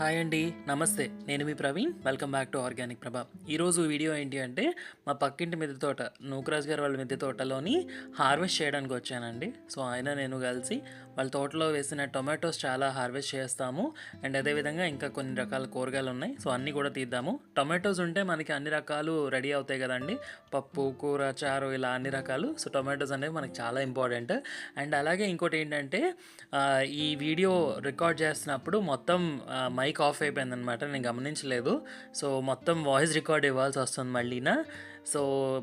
Hi అండి నమస్తే. నేను మీ Praveen. Welcome back to organic Prabha ఈరోజు వీడియో ఏంటి అంటే మా పక్కింటి మిద్దె తోట నూకరాజ్ గారు వాళ్ళ మిద్దె తోటలోని హార్వెస్ట్ చేయడానికి వచ్చానండి. సో ఆయన నేను కలిసి వాళ్ళ తోటలో వేసిన టొమాటోస్ చాలా హార్వెస్ట్ చేస్తాము. అండ్ అదేవిధంగా ఇంకా కొన్ని రకాల కూరగాయలు ఉన్నాయి. సో అన్నీ కూడా తీద్దాము. టొమాటోస్ ఉంటే మనకి అన్ని రకాలు రెడీ అవుతాయి కదండి. పప్పు కూర చారు ఇలా అన్ని రకాలు. సో టొమాటోస్ అనేవి మనకి చాలా ఇంపార్టెంట్. అండ్ అలాగే ఇంకోటి ఏంటంటే ఈ వీడియో రికార్డ్ చేస్తున్నప్పుడు మొత్తం మైక్ ఆఫ్ అయిపోయింది అనమాట నేను గమనించలేదు. సో మొత్తం వాయిస్ రికార్డ్ ఇవ్వాల్సి వస్తుంది మళ్ళీనా? సో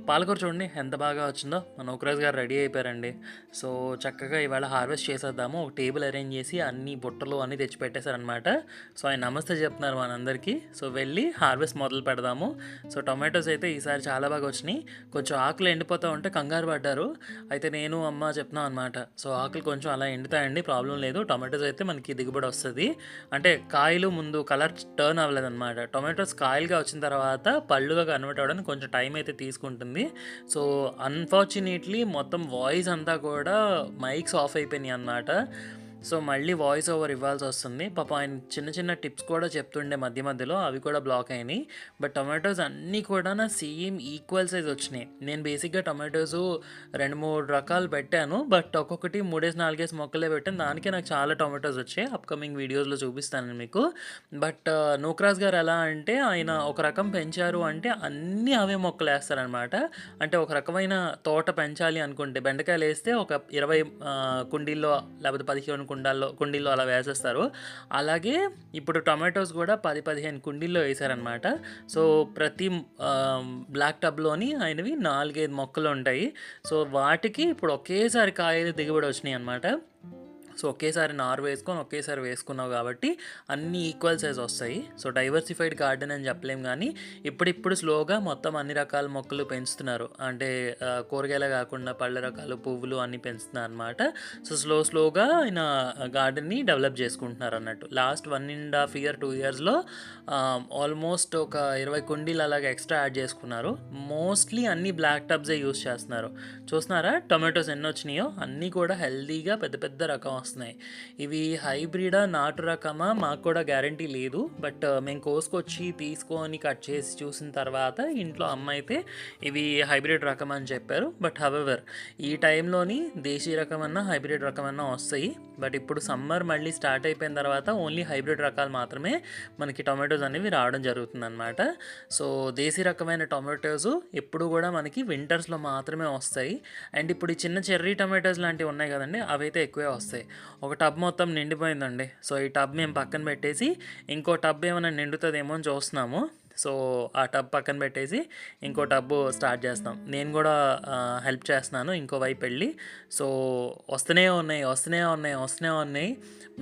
పాలకూర చూడండి ఎంత బాగా వచ్చిందో. మన ఒకరోజు గారు రెడీ అయిపోయారండి. సో చక్కగా ఇవాళ హార్వెస్ట్ చేసేద్దాము. ఒక టేబుల్ అరేంజ్ చేసి అన్ని బుట్టలు అన్నీ తెచ్చి పెట్టేశారనమాట సో ఆయన నమస్తే చెప్తున్నారు మనందరికీ. సో వెళ్ళి హార్వెస్ట్ మొదలు పెడదాము. సో టొమాటోస్ అయితే ఈసారి చాలా బాగా వచ్చినాయి. కొంచెం ఆకులు ఎండిపోతూ ఉంటే కంగారు పడ్డారు. అయితే నేను అమ్మ చెప్తున్నాం అనమాట సో ఆకులు కొంచెం అలా ఎండుతాయండి ప్రాబ్లం లేదు. టొమాటోస్ అయితే మనకి దిగుబడి వస్తుంది. అంటే కాయలు ముందు కలర్ టర్న్ అవ్వలేదు అనమాట టొమాటోస్ కాయలుగా వచ్చిన తర్వాత పళ్ళుగా కన్వర్ట్ అవ్వడానికి కొంచెం టైం అయితే తీసుకుంటుంది. సో అన్ఫార్చునేట్లీ మొత్తం వాయిస్ అంతా కూడా మైక్స్ ఆఫ్ అయిపోయినాయి అన్నమాట. సో మళ్ళీ వాయిస్ ఓవర్ ఇవ్వాల్సి వస్తుంది. పాప ఆయన చిన్న చిన్న టిప్స్ కూడా చెప్తుండే మధ్య మధ్యలో. అవి కూడా బ్లాక్ అయినాయి. బట్ టొమాటోస్ అన్నీ కూడా నా సేమ్ ఈక్వల్ సైజ్ వచ్చినాయి. నేను బేసిక్గా టొమాటోస్ రెండు మూడు రకాలు పెట్టాను. బట్ ఒక్కొక్కటి మూడేసి నాలుగేసి మొక్కలే పెట్టాను. దానికే నాకు చాలా టొమాటోస్ వచ్చాయి. అప్కమింగ్ వీడియోస్లో చూపిస్తాను మీకు. బట్ uh, నూక్రాజ్ గారు ఎలా అంటే ఆయన ఒక రకం పెంచారు అంటే అన్నీ అవే మొక్కలు వేస్తారనమాట అంటే ఒక రకమైన తోట పెంచాలి అనుకుంటే బెండకాయలు వేస్తే ఒక ఇరవై కుండీల్లో లేకపోతే పదిహేను కుండాల్లో కుండీల్లో అలా వేసేస్తారు. అలాగే ఇప్పుడు టొమాటోస్ కూడా పది పదిహేను కుండీల్లో వేసారనమాట సో ప్రతి బ్లాక్ టబ్లోని ఆయనవి నాలుగైదు మొక్కలు ఉంటాయి. సో వాటికి ఇప్పుడు ఒకేసారి కాయలు దిగుబడి వచ్చినాయి అనమాట సో ఒకేసారి నారు వేసుకొని ఒకేసారి వేసుకున్నావు కాబట్టి అన్ని ఈక్వల్ సైజ్ వస్తాయి. సో డైవర్సిఫైడ్ గార్డెన్ అని చెప్పలేం కానీ ఇప్పుడిప్పుడు స్లోగా మొత్తం అన్ని రకాల మొక్కలు పెంచుతున్నారు. అంటే కూరగాయలు కాకుండా పళ్ళ రకాలు పువ్వులు అన్నీ పెంచుతున్నారు అనమాట సో స్లో స్లోగా ఆయన గార్డెన్ని డెవలప్ చేసుకుంటున్నారు అన్నట్టు. Last one and half year two ఇయర్స్లో ఆల్మోస్ట్ ఒక ఇరవై కుండీలు అలాగే ఎక్స్ట్రా యాడ్ చేసుకున్నారు. మోస్ట్లీ అన్ని బ్లాక్ టబ్సే యూస్ చేస్తున్నారు. చూస్తున్నారా? టొమాటోస్ ఎన్ని వచ్చినాయో అన్నీ కూడా హెల్దీగా పెద్ద పెద్ద రకం వస్తున్నాయి. ఇవి హైబ్రిడా నాటు రకమా? మాకు కూడా గ్యారంటీ లేదు. బట్ మేము కోసుకొచ్చి తీసుకొని కట్ చేసి చూసిన తర్వాత ఇంట్లో అమ్మ అయితే ఇవి హైబ్రిడ్ రకం అని చెప్పారు. బట్ హవెవర్ ఈ టైంలోని దేశీ రకం అన్నా హైబ్రిడ్ రకం అన్నా వస్తాయి. బట్ ఇప్పుడు సమ్మర్ మళ్ళీ స్టార్ట్ అయిపోయిన తర్వాత ఓన్లీ హైబ్రిడ్ రకాలు మాత్రమే మనకి టొమాటోస్ అనేవి రావడం జరుగుతుంది అనమాట సో దేశీ రకమైన టొమాటోస్ ఎప్పుడు కూడా మనకి వింటర్స్లో మాత్రమే వస్తాయి. అండ్ ఇప్పుడు ఈ చిన్న చెర్రీ టొమాటోస్ లాంటివి ఉన్నాయి కదండి అవి అయితే ఎక్కువే వస్తాయి. ఒక టబ్ మొత్తం నిండిపోయిందండి. సో ఈ టబ్ మేము పక్కన పెట్టేసి ఇంకో టబ్ ఏమైనా నిండుతుందేమో అని చూస్తున్నాము. సో ఆ టబ్ పక్కన పెట్టేసి ఇంకో టబ్ స్టార్ట్ చేస్తాం. నేను కూడా హెల్ప్ చేస్తున్నాను ఇంకో వైపు వెళ్ళి. సో వస్తూనే ఉన్నాయి వస్తూనే ఉన్నాయి వస్తూనే ఉన్నాయి.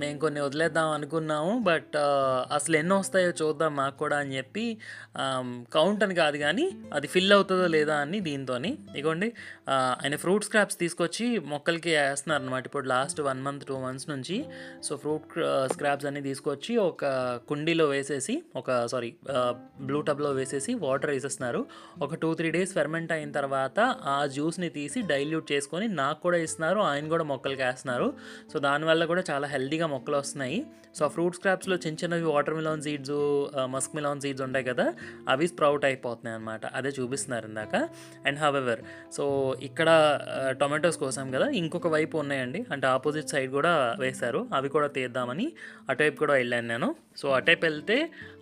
మేము కొన్ని వదిలేద్దాం అనుకున్నాము బట్ అసలు ఎన్ని వస్తాయో చూద్దాం మాకు కూడా అని చెప్పి కౌంట్ అని కాదు కానీ అది ఫిల్ అవుతుందో లేదా అని దీంతోని. ఇగోండి ఆయన ఫ్రూట్ స్క్రాప్స్ తీసుకొచ్చి మొక్కలకి వేస్తున్నారు అనమాట ఇప్పుడు last one month two months నుంచి సో ఫ్రూట్ స్క్రాప్స్ అన్ని తీసుకొచ్చి ఒక కుండీలో వేసేసి ఒక సారీ బ్లూ టబ్లో వేసేసి వాటర్ వేసేస్తున్నారు. ఒక టూ త్రీ డేస్ ఫెర్మెంట్ అయిన తర్వాత ఆ జ్యూస్ని తీసి డైల్యూట్ చేసుకొని నాకు కూడా ఇస్తున్నారు ఆయన కూడా మొక్కలకి వేస్తున్నారు. సో దానివల్ల కూడా చాలా హెల్దీగా మొక్కలు వస్తున్నాయి. సో ఆ ఫ్రూట్ స్క్రాప్స్లో చిన్న చిన్నవి watermelon seeds muskmelon seeds ఉంటాయి కదా అవి స్ప్రౌట్ అయిపోతున్నాయి అనమాట అదే చూపిస్తున్నారు ఇందాక. అండ్ హవెవర్ సో ఇక్కడ టొమాటోస్ కోసం కదా ఇంకొక వైపు ఉన్నాయండి. అంటే ఆపోజిట్ సైడ్ కూడా వేశారు. అవి కూడా తీద్దామని అటువైపు కూడా వెళ్ళాను నేను. సో అటువైపు వెళ్తే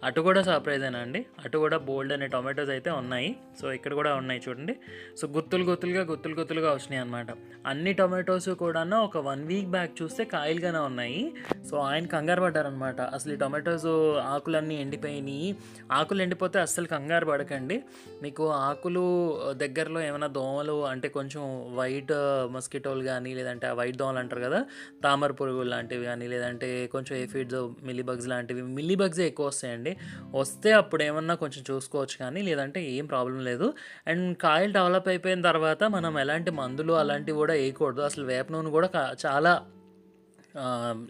అటు కూడా సర్ప్రైజ్ అండి? అటు కూడా బోల్డ్ అనే టొమాటోస్ అయితే ఉన్నాయి. సో ఇక్కడ కూడా ఉన్నాయి చూడండి. సో గుత్తులు గుత్తులుగా గుత్తులు గుత్తులుగా వచ్చినాయి అనమాట అన్ని టొమాటోస్ కూడా ఒక వన్ వీక్ బ్యాక్ చూస్తే కాయలుగానే ఉన్నాయి. సో ఆయన కంగారు పడ్డారనమాట అసలు ఈ టొమాటోస్ ఆకులన్నీ ఎండిపోయినాయి. ఆకులు ఎండిపోతే అస్సలు కంగారు పడకండి. మీకు ఆకులు దగ్గరలో ఏమైనా దోమలు అంటే కొంచెం వైట్ మస్కిటోలు కానీ లేదంటే ఆ వైట్ దోమలు అంటారు కదా తామర పురుగులు లాంటివి కానీ లేదంటే కొంచెం ఏఫిడ్స్ మిల్లీ బగ్స్ లాంటివి మిల్లీ బగ్సే ఎక్కువ వస్తాయండి. వస్తే అప్పుడు ఏమైనా ఉన్నా కొంచెం చూసుకోవచ్చు కానీ లేదంటే ఏం ప్రాబ్లం లేదు. అండ్ కాయలు డెవలప్ అయిపోయిన తర్వాత మనం ఎలాంటి మందులు అలాంటివి కూడా వేయకూడదు. అసలు వేప నూనె కూడా చాలా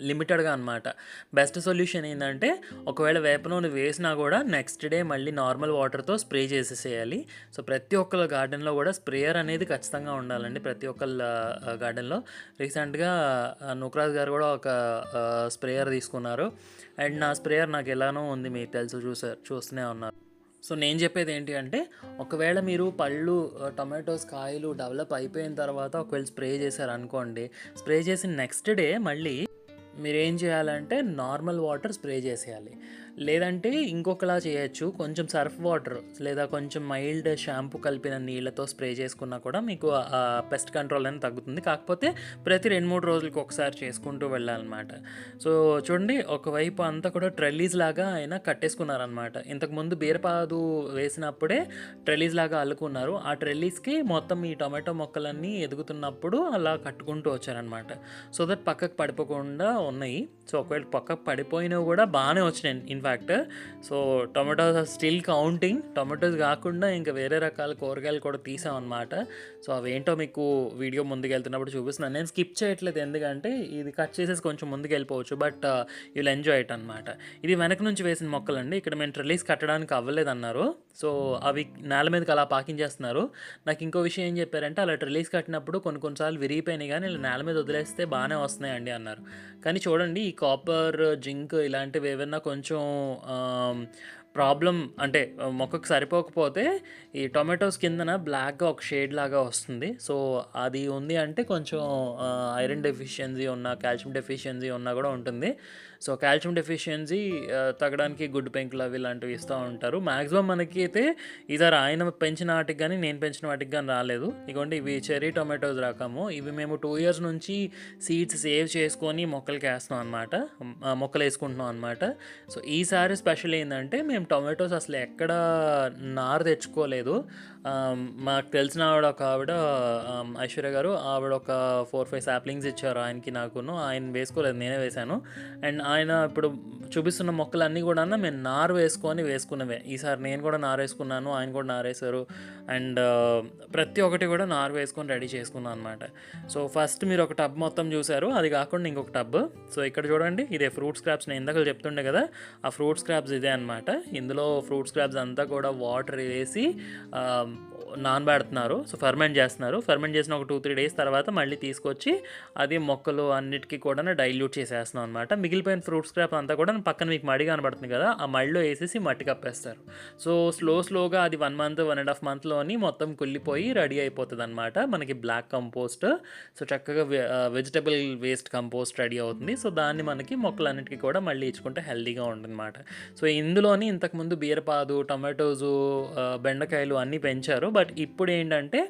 లిమిటెడ్గా అనమాట బెస్ట్ సొల్యూషన్ ఏంటంటే ఒకవేళ వేప నూనె వేసినా కూడా నెక్స్ట్ డే మళ్ళీ నార్మల్ వాటర్తో స్ప్రే చేసేసేయాలి. సో ప్రతి ఒక్కళ్ళ గార్డెన్లో కూడా స్ప్రేయర్ అనేది ఖచ్చితంగా ఉండాలండి ప్రతి ఒక్కళ్ళ గార్డెన్లో. రీసెంట్గా నుక్రాజ్ గారు కూడా ఒక స్ప్రేయర్ తీసుకున్నారు. అండ్ నా స్ప్రేయర్ నాకు ఎలానో ఉంది మీకు తెలుసు చూసారు చూస్తూనే ఉన్నారు సో నేను చెప్పేది ఏంటి అంటే ఒకవేళ మీరు పళ్ళు టొమాటోస్ కాయలు డెవలప్ అయిపోయిన తర్వాత ఒకవేళ స్ప్రే చేశారు అనుకోండి స్ప్రే చేసిన నెక్స్ట్ డే మళ్ళీ మీరు ఏం చేయాలంటే నార్మల్ వాటర్ స్ప్రే చేసేయాలి. లేదంటే ఇంకొకలా చేయొచ్చు. కొంచెం సర్ఫ్ వాటర్ లేదా కొంచెం మైల్డ్ షాంపూ కలిపిన నీళ్ళతో స్ప్రే చేసుకున్నా కూడా మీకు ఆ పెస్ట్ కంట్రోల్ అనేది తగ్గుతుంది. కాకపోతే ప్రతి రెండు మూడు రోజులకి ఒకసారి చేసుకుంటూ వెళ్ళాలన్నమాట. సో చూడండి ఒకవైపు అంతా కూడా ట్రెల్లీస్ లాగా ఆయన కట్టేసుకున్నారనమాట ఇంతకుముందు బీరపాదు వేసినప్పుడే ట్రెల్లీస్ లాగా అల్లుకున్నారు. ఆ ట్రెల్లీస్కి మొత్తం ఈ టొమాటో మొక్కలన్నీ ఎదుగుతున్నప్పుడు అలా కట్టుకుంటూ వచ్చారనమాట సో దట్ పక్కకు పడిపోకుండా ఉన్నాయి. సో ఒకవేళ పక్కకు పడిపోయినవి కూడా బాగానే వచ్చినాయి. Fact. So tomatoes still counting. Tomatoes కాకుండా ఇంకా వేరే రకాల కూరగాయలు కూడా తీసామన్నమాట. సో అవేంటో మీకు వీడియో ముందుకు వెళ్తున్నప్పుడు చూపిస్తున్నాను నేను స్కిప్ చేయట్లేదు ఎందుకంటే ఇది కట్ చేసేసి కొంచెం ముందుకు వెళ్ళిపోవచ్చు బట్ యూల్ ఎంజాయ్ ఇట్ అనమాట ఇది వెనక నుంచి వేసిన మొక్కలండి. ఇక్కడ మేము ట్రెలీస్ కట్టడానికి అవ్వలేదన్నారు. సో అవి నేల మీదకి అలా పాకింగ్ చేస్తున్నారు. నాకు ఇంకో విషయం ఏం చెప్పారంటే అలా ట్రెలీస్ కట్టినప్పుడు కొన్ని కొన్నిసార్లు విరిగిపోయినాయి కానీ ఇలా నేల మీద వదిలేస్తే బాగానే వస్తున్నాయండి అన్నారు. కానీ చూడండి ఈ కాపర్ జింక్ ఇలాంటివి ఏమైనా కొంచెం ప్రాబ్లం అంటే మొక్కకు సరిపోకపోతే ఈ టొమాటోస్ కిందన బ్లాక్గా ఒక షేడ్ లాగా వస్తుంది. సో అది ఉంది అంటే కొంచెం ఐరన్ డెఫిషియన్సీ ఉన్న కాల్షియం డెఫిషియన్సీ ఉన్నా కూడా ఉంటుంది. సో కాల్షియం డెఫిషియన్సీ తగ్గడానికి గుడ్ పెంకులు అవి ఇలాంటివి ఇస్తూ ఉంటారు. మ్యాక్సిమం మనకి అయితే ఈసారి ఆయన పెంచిన వాటికి కానీ నేను పెంచిన వాటికి కానీ రాలేదు. ఇదిగోండి ఇవి చెర్రీ టొమాటోస్ రకము. ఇవి మేము టూ ఇయర్స్ నుంచి సీడ్స్ సేవ్ చేసుకొని మొక్కలకి వేస్తున్నాం అనమాట మొక్కలు వేసుకుంటున్నాం అనమాట సో ఈసారి స్పెషల్ ఏంటంటే మేము టొమాటోస్ అసలు ఎక్కడ నారు తెచ్చుకోలేదు. Um, మాకు తెలిసిన ఆవిడ ఒక ఆవిడ um, ఐశ్వర్య గారు ఆవిడ ఒక ఫోర్ ఫైవ్ సాప్లింగ్స్ ఇచ్చారు ఆయనకి నాకును. ఆయన వేసుకోలేదు నేనే వేశాను. అండ్ ఆయన ఇప్పుడు చూపిస్తున్న మొక్కలన్నీ కూడా మేము నారు వేసుకొని వేసుకున్నవే. ఈసారి నేను కూడా నారు వేసుకున్నాను ఆయన కూడా నారు వేశారు. అండ్ uh, ప్రతి ఒక్కటి కూడా నారు వేసుకొని రెడీ చేసుకున్నాను అనమాట సో ఫస్ట్ మీరు ఒక టబ్ మొత్తం చూశారు. అది కాకుండా ఇంకొక టబ్. సో ఇక్కడ చూడండి ఇదే ఫ్రూట్ స్క్రాప్స్ నేను ఇందాక చెప్తుండే కదా ఆ ఫ్రూట్ స్క్రాప్స్ ఇదే అనమాట ఇందులో ఫ్రూట్ స్క్రాప్స్ అంతా కూడా వాటర్ వేసి um, నానబెడుతున్నారు. సో ఫర్మెంట్ చేస్తున్నారు. ఫర్మెంట్ చేసిన ఒక టూ త్రీ డేస్ తర్వాత మళ్ళీ తీసుకొచ్చి అది మొక్కలు అన్నిటికీ కూడా డైల్యూట్ చేసేస్తున్నాం అనమాట మిగిలిపోయిన ఫ్రూట్ స్క్రాప్ అంతా కూడా పక్కన మీకు మడి కనబడుతుంది కదా ఆ మడిలో వేసేసి మట్టి కప్పేస్తారు. సో స్లో స్లోగా అది one month one and half మంత్లోని మొత్తం కుళ్ళిపోయి రెడీ అయిపోతుంది అనమాట మనకి బ్లాక్ కంపోస్ట్ సో చక్కగా వెజిటబుల్ వేస్ట్ కంపోస్ట్ రెడీ అవుతుంది. సో దాన్ని మనకి మొక్కలన్నిటికీ కూడా మళ్ళీ ఇచ్చుకుంటే హెల్తీగా ఉంటుందన్నమాట. సో ఇందులోని ఇంతకుముందు బీరపాదు టమాటోసు బెండకాయలు అన్నీ పెంచారు బట్ ఇప్పుడు ఏంటంటే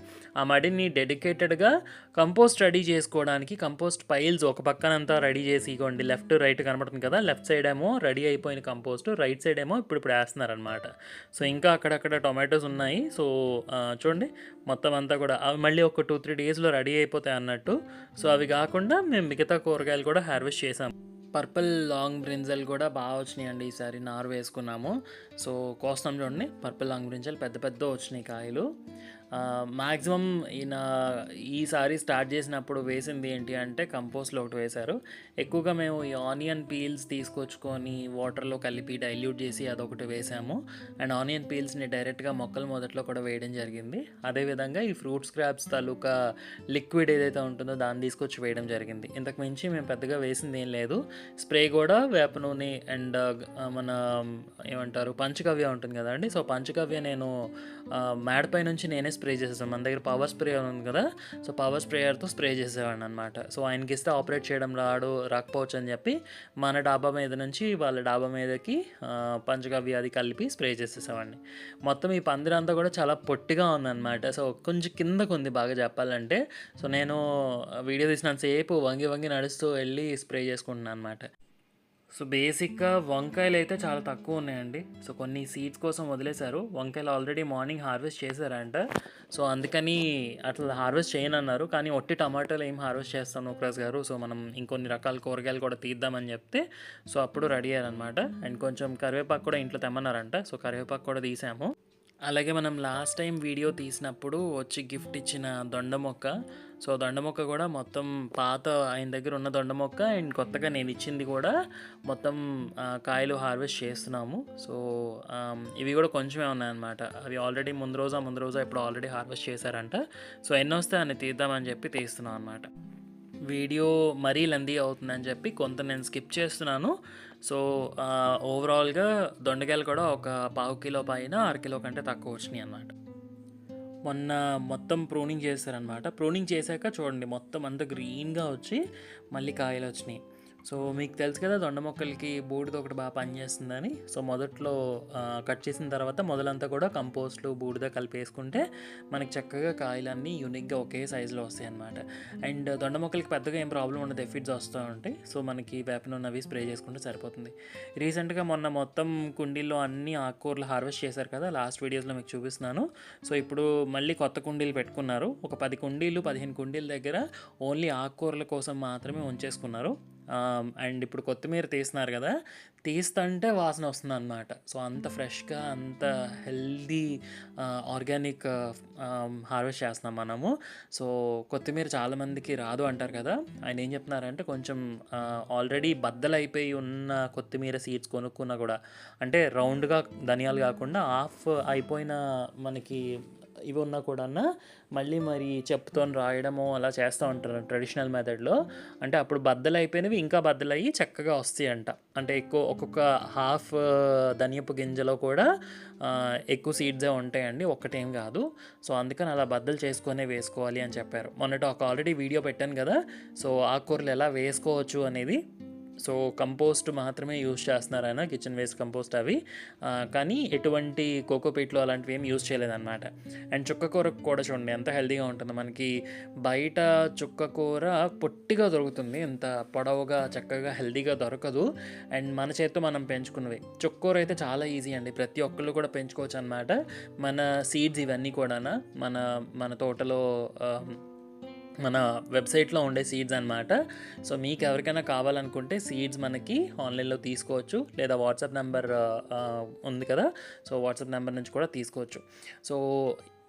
ఆ మడిని డెడికేటెడ్గా కంపోస్ట్ రెడీ చేసుకోవడానికి కంపోస్ట్ పైల్స్ ఒక పక్కనంతా రెడీ చేసి ఇగోండి లెఫ్ట్ రైట్ కనబడుతుంది కదా లెఫ్ట్ సైడ్ ఏమో రెడీ అయిపోయిన కంపోస్ట్ రైట్ సైడ్ ఏమో ఇప్పుడు ఇప్పుడు వేస్తున్నారనమాట సో ఇంకా అక్కడక్కడ టొమాటోస్ ఉన్నాయి. సో చూడండి మొత్తం అంతా కూడా అవి మళ్ళీ ఒక టూ త్రీ డేస్లో రెడీ అయిపోతాయి అన్నట్టు. సో అవి కాకుండా మేము మిగతా కూరగాయలు కూడా హార్వెస్ట్ చేసాము పర్పుల్ లాంగ్ బ్రింజల్ కూడా బాగా వచ్చినాయి అండి ఈసారి నారు వేసుకున్నాము. సో కోస్తాం చూడండి పర్పుల్ లాంగ్ బ్రింజల్ పెద్ద పెద్ద వచ్చినాయి కాయలు. మ్యాక్సిమం ఈయన ఈసారి స్టార్ట్ చేసినప్పుడు వేసింది ఏంటి అంటే కంపోస్ట్లో ఒకటి వేశారు. ఎక్కువగా మేము ఈ ఆనియన్ పీల్స్ తీసుకొచ్చుకొని వాటర్లో కలిపి డైల్యూట్ చేసి అదొకటి వేసాము. అండ్ ఆనియన్ పీల్స్ని డైరెక్ట్గా మొక్కలు మొదట్లో కూడా వేయడం జరిగింది. అదేవిధంగా ఈ ఫ్రూట్ స్క్రాప్స్ తాలూకా లిక్విడ్ ఏదైతే ఉంటుందో దాన్ని తీసుకొచ్చి వేయడం జరిగింది. ఇంతకు మించి మేము పెద్దగా వేసింది ఏం లేదు. స్ప్రే కూడా వేప నూనె అండ్ మన ఏమంటారు పంచగవ్య ఉంటుంది కదండి. సో పంచగవ్య నేను మేడపై నుంచి నేనే స్ప్రే చేసేసాం. మన దగ్గర పవర్ స్ప్రే ఉంది కదా. సో పవర్ స్ప్రేయర్తో స్ప్రే చేసేవాడిని అనమాట సో ఆయనకి ఇస్తే ఆపరేట్ చేయడం రాడు రాకపోవచ్చు అని చెప్పి మన డాబా మీద నుంచి వాళ్ళ డాబా మీదకి ఆ, పంచగవ్య అది కలిపి స్ప్రే చేసేసేవాడిని. మొత్తం ఈ పందిరంతా కూడా చాలా పొట్టిగా ఉందన్నమాట. సో కొంచెం కిందకు ఉంది బాగా చెప్పాలంటే. సో నేను వీడియో తీసినంతసేపు వంగి వంగి నడుస్తూ వెళ్ళి స్ప్రే చేసుకుంటున్నాను అనమాట సో బేసిక్గా వంకాయలు అయితే చాలా తక్కువ ఉన్నాయండి. సో కొన్ని సీడ్స్ కోసం వదిలేశారు. వంకాయలు ఆల్రెడీ మార్నింగ్ హార్వెస్ట్ చేశారంట. సో అందుకని అట్లా హార్వెస్ట్ చేయనన్నారు. కానీ ఒట్టి టమాటాలు ఏం హార్వెస్ట్ చేస్తాను నూక్రాస్ గారు? సో మనం ఇంకొన్ని రకాల కూరగాయలు కూడా తీద్దామని చెప్తే సో అప్పుడు రెడీ అయ్యారనమాట అండ్ కొంచెం కరివేపాకు కూడా ఇంట్లో తెమ్మన్నారంట. సో కరివేపాకు కూడా తీసాము. అలాగే మనం లాస్ట్ టైం వీడియో తీసినప్పుడు వచ్చి గిఫ్ట్ ఇచ్చిన దొండ మొక్క. సో దొండ మొక్క కూడా మొత్తం పాత ఆయన దగ్గర ఉన్న దొండ మొక్క అండ్ కొత్తగా నేను ఇచ్చింది కూడా మొత్తం కాయలు హార్వెస్ట్ చేస్తున్నాము. సో ఇవి కూడా కొంచెమే ఉన్నాయన్నమాట. అవి ఆల్రెడీ ముందు రోజా ముందు రోజా ఇప్పుడు ఆల్రెడీ హార్వెస్ట్ చేశారంట. సో ఎన్ని వస్తే అని తీద్దామని చెప్పి తీస్తున్నాం అనమాట వీడియో మరీ లెందీ అవుతుందని చెప్పి కొంత నేను స్కిప్ చేస్తున్నాను. సో ఓవరాల్గా దొండకాయలు కూడా ఒక పావు కిలో పైన అర కిలో కంటే తక్కువ వచ్చినాయి అన్నమాట. మొన్న మొత్తం ప్రూనింగ్ చేశారనమాట ప్రూనింగ్ చేశాక చూడండి మొత్తం అంతా గ్రీన్గా వచ్చి మళ్ళీ కాయలు వచ్చినాయి. సో మీకు తెలుసు కదా దొండ మొక్కలకి బూడిద ఒకటి బాగా పనిచేస్తుందని. సో మొదట్లో కట్ చేసిన తర్వాత మొదలంతా కూడా కంపోస్ట్లు బూడిద కలిపేసుకుంటే మనకి చక్కగా కాయలన్నీ యూనిక్గా ఒకే సైజులో వస్తాయి అనమాట అండ్ దొండ మొక్కలకి పెద్దగా ఏం ప్రాబ్లం ఉండదు. ఎఫిడ్స్ వస్తూ ఉంటాయి. సో మనకి వేపన ఉన్నవి స్ప్రే చేసుకుంటే సరిపోతుంది. రీసెంట్గా మొన్న మొత్తం కుండీల్లో అన్ని ఆకుకూరలు హార్వెస్ట్ చేశారు కదా లాస్ట్ వీడియోస్లో మీకు చూపిస్తున్నాను. సో ఇప్పుడు మళ్ళీ కొత్త కుండీలు పెట్టుకున్నారు. ఒక పది కుండీలు పదిహేను కుండీల దగ్గర ఓన్లీ ఆకుకూరల కోసం మాత్రమే ఉంచేసుకున్నారు. అండ్ ఇప్పుడు కొత్తిమీర తీస్తున్నారు కదా తీస్తుంటే వాసన వస్తుంది అనమాట సో అంత ఫ్రెష్గా అంత హెల్దీ ఆర్గానిక్ హార్వెస్ట్ చేస్తున్నాం మనము. సో కొత్తిమీర చాలామందికి రాదు అంటారు కదా ఆయన ఏం చెప్తున్నారంటే కొంచెం ఆల్రెడీ బద్దలైపోయి ఉన్న కొత్తిమీర సీడ్స్ కొనుక్కున్నా కూడా అంటే రౌండ్గా ధనియాలు కాకుండా ఆఫ్ అయిపోయిన మనకి ఇవి ఉన్నా కూడా మళ్ళీ మరి చెప్పుతో రాయడము అలా చేస్తూ ఉంటారు ట్రెడిషనల్ మెథడ్లో. అంటే అప్పుడు బద్దలు అయిపోయినవి ఇంకా బద్దలయ్యి చక్కగా వస్తాయి అంట అంటే ఎక్కువ ఒక్కొక్క హాఫ్ ధనియపు గింజలో కూడా ఎక్కువ సీడ్సే ఉంటాయండి. ఒక్కటేం కాదు. సో అందుకని అలా బద్దలు చేసుకునే వేసుకోవాలి అని చెప్పారు. మొన్నటి ఒక ఆల్రెడీ వీడియో పెట్టాను కదా. సో ఆకుకూరలు ఎలా వేసుకోవచ్చు అనేది సో కంపోస్ట్ మాత్రమే యూస్ చేస్తున్నారు ఆయన కిచెన్ వేస్ట్ కంపోస్ట్ అవి. కానీ ఎటువంటి కోకోపీట్లు అలాంటివి ఏం యూజ్ చేయలేదన్నమాట. అండ్ చుక్క కూర కూడా చూడండి ఎంత హెల్తీగా ఉంటుంది. మనకి బయట చుక్క కూర పొట్టిగా దొరుకుతుంది. ఎంత పొడవుగా చక్కగా హెల్తీగా దొరకదు. అండ్ మన చేత్తో మనం పెంచుకున్నవి. చుక్క కూర అయితే చాలా ఈజీ అండి. ప్రతి ఒక్కళ్ళు కూడా పెంచుకోవచ్చు అనమాట మన సీడ్స్ ఇవన్నీ కూడా మన మన తోటలో మన వెబ్సైట్లో ఉండే సీడ్స్ అనమాట సో మీకు ఎవరికైనా కావాలనుకుంటే సీడ్స్ మనకి ఆన్లైన్లో తీసుకోవచ్చు. లేదా వాట్సాప్ నెంబర్ ఉంది కదా? సో వాట్సాప్ నెంబర్ నుంచి కూడా తీసుకోవచ్చు. సో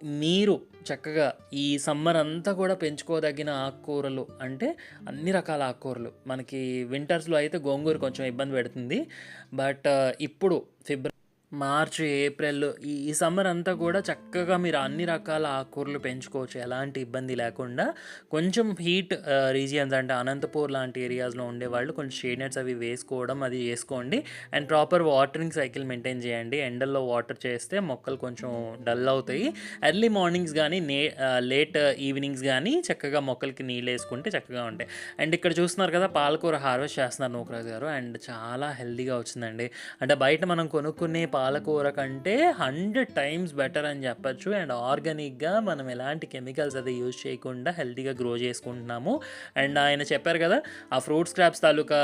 మీరు చక్కగా ఈ సమ్మర్ అంతా కూడా పెంచుకోదగిన ఆకుకూరలు అంటే అన్ని రకాల ఆకుకూరలు. మనకి వింటర్స్లో అయితే గోంగూర కొంచెం ఇబ్బంది పెడుతుంది. బట్ ఇప్పుడు ఫిబ్రవరి మార్చి ఏప్రిల్ ఈ ఈ సమ్మర్ అంతా కూడా చక్కగా మీరు అన్ని రకాల ఆకుకూరలు పెంచుకోవచ్చు. ఎలాంటి ఇబ్బంది లేకుండా కొంచెం హీట్ రీజియన్స్ అంటే అనంతపూర్ లాంటి ఏరియాస్లో ఉండేవాళ్ళు కొంచెం షేడ్ నెట్స్ అవి వేసుకోవడం అది చేసుకోండి. And proper watering cycle maintain చేయండి. ఎండల్లో వాటర్ చేస్తే మొక్కలు కొంచెం డల్ అవుతాయి. ఎర్లీ మార్నింగ్స్ కానీ నే లేట్ ఈవినింగ్స్ కానీ చక్కగా మొక్కలకి నీళ్ళు వేసుకుంటే చక్కగా ఉంటాయి. అండ్ ఇక్కడ చూస్తున్నారు కదా పాలకూర హార్వెస్ట్ చేస్తున్నారు నూకరాజు గారు. అండ్ చాలా హెల్దీగా వచ్చిందండి. అంటే బయట మనం కొనుక్కునే పాలకూర కంటే హండ్రెడ్ టైమ్స్ బెటర్ అని చెప్పచ్చు. అండ్ ఆర్గానిక్గా మనం ఎలాంటి కెమికల్స్ అది యూజ్ చేయకుండా హెల్తీగా గ్రో చేసుకుంటున్నాము. అండ్ ఆయన చెప్పారు కదా ఆ ఫ్రూట్ స్క్రాప్స్ తాలూకా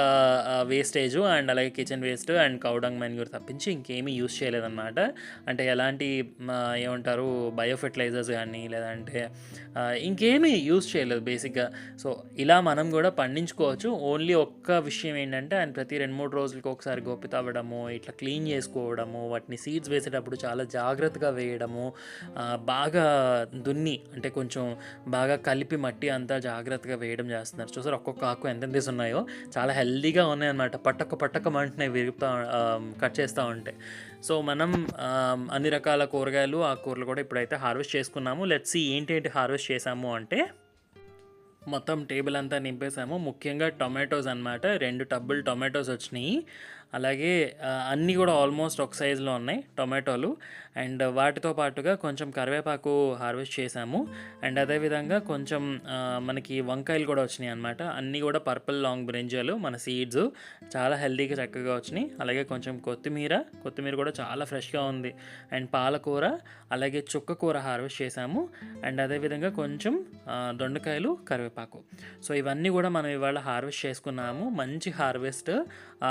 వేస్టేజ్ అండ్ అలాగే kitchen waste and cowdung manure తప్పించి ఇంకేమీ యూజ్ చేయలేదన్నమాట. అంటే ఎలాంటి ఏమంటారు బయోఫెర్టిలైజర్స్ కానీ లేదంటే ఇంకేమీ యూజ్ చేయలేదు బేసిక్గా. సో ఇలా మనం కూడా పండించుకోవచ్చు. ఓన్లీ ఒక్క విషయం ఏంటంటే ఆయన ప్రతి రెండు మూడు రోజులకి ఒకసారి గోపి తవ్వడము ఇట్లా క్లీన్ చేసుకోవడము వాటిని సీడ్స్ వేసేటప్పుడు చాలా జాగ్రత్తగా వేయడము బాగా దున్ని అంటే కొంచెం బాగా కలిపి మట్టి అంతా జాగ్రత్తగా వేయడం చేస్తున్నారు. చూసారు ఒక్కొక్క ఆకు ఎంత ఉన్నాయో చాలా హెల్దీగా ఉన్నాయన్నమాట. పట్టక పట్టక మంటున్నాయి విరుగుతా కట్ చేస్తూ ఉంటే. సో మనం అన్ని రకాల కూరగాయలు ఆ కూరలు కూడా ఇప్పుడైతే హార్వెస్ట్ చేసుకున్నాము. లెట్స్ ఏంటి ఏంటి హార్వెస్ట్ చేసాము అంటే మొత్తం టేబుల్ అంతా నింపేసాము ముఖ్యంగా టొమాటోస్ అన్నమాట. రెండు టబ్బులు టొమాటోస్ వచ్చినాయి. అలాగే అన్నీ కూడా ఆల్మోస్ట్ ఒక సైజులో ఉన్నాయి టొమాటోలు. అండ్ వాటితో పాటుగా కొంచెం కరివేపాకు హార్వెస్ట్ చేసాము అండ్ అదేవిధంగా కొంచెం మనకి వంకాయలు కూడా వచ్చినాయి అనమాట అన్నీ కూడా పర్పుల్ లాంగ్ బ్రింజాలు మన సీడ్స్ చాలా హెల్తీగా చక్కగా వచ్చినాయి. అలాగే కొంచెం కొత్తిమీర కొత్తిమీర కూడా చాలా ఫ్రెష్గా ఉంది. అండ్ పాలకూర అలాగే చుక్క కూర హార్వెస్ట్ చేసాము అండ్ అదేవిధంగా కొంచెం దొండకాయలు కరివేపాకు. సో ఇవన్నీ కూడా మనం ఇవాళ హార్వెస్ట్ చేసుకున్నాము. మంచి హార్వెస్ట్.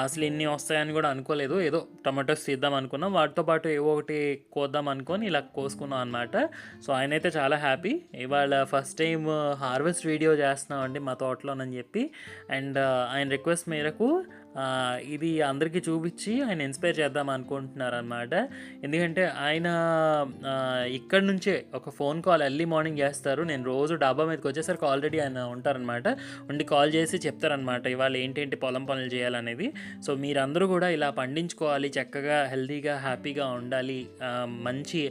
అసలు ఇన్ని వస్తాయని కూడా అనుకోలేదు. ఏదో టమాటోస్ తీద్దాం అనుకున్నాం. వాటితో పాటు ఏవో ఒకటి కోద్దాం అనుకొని ఇలా కోసుకున్నాం అనమాట సో ఆయన అయితే చాలా హ్యాపీ. ఇవాళ ఫస్ట్ టైం హార్వెస్ట్ వీడియో చేస్తున్నామండి మా తోటలోనని చెప్పి. అండ్ ఆయన రిక్వెస్ట్ మేరకు ఇది అందరికీ చూపించి ఆయన ఇన్స్పైర్ చేద్దాం అనుకుంటున్నారనమాట ఎందుకంటే ఆయన ఇక్కడ నుంచే ఒక ఫోన్ కాల్ ఎర్లీ మార్నింగ్ చేస్తారు. నేను రోజు డాబా మీదకి వచ్చేసరికి ఆల్రెడీ ఆయన ఉంటారనమాట ఉండి కాల్ చేసి చెప్తారనమాట ఇవాళ ఏంటేంటి పొలం పనులు చేయాలనేది. సో మీరందరూ కూడా ఇలా పండించుకోవాలి చక్కగా హెల్తీగా హ్యాపీగా ఉండాలి మంచి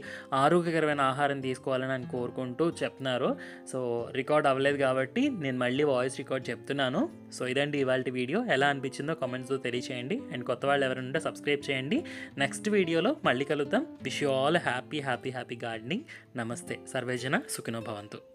ఆరోగ్యకరమైన ఆహారం తీసుకోవాలని అని కోరుకుంటూ చెప్తున్నారు. సో రికార్డ్ అవ్వలేదు కాబట్టి నేను మళ్ళీ వాయిస్ రికార్డ్ చెప్తున్నాను. సో ఇదండి ఇవాళ వీడియో. ఎలా అనిపించిందో కామెంట్స్తో తెలియచేయండి. అండ్ కొత్త వాళ్ళు ఎవరైనా ఉంటే సబ్స్క్రైబ్ చేయండి. నెక్స్ట్ వీడియోలో మళ్ళీ కలుద్దాం. Wish you all happy happy happy gardening నమస్తే. సర్వేజన సుఖినో భవంతు.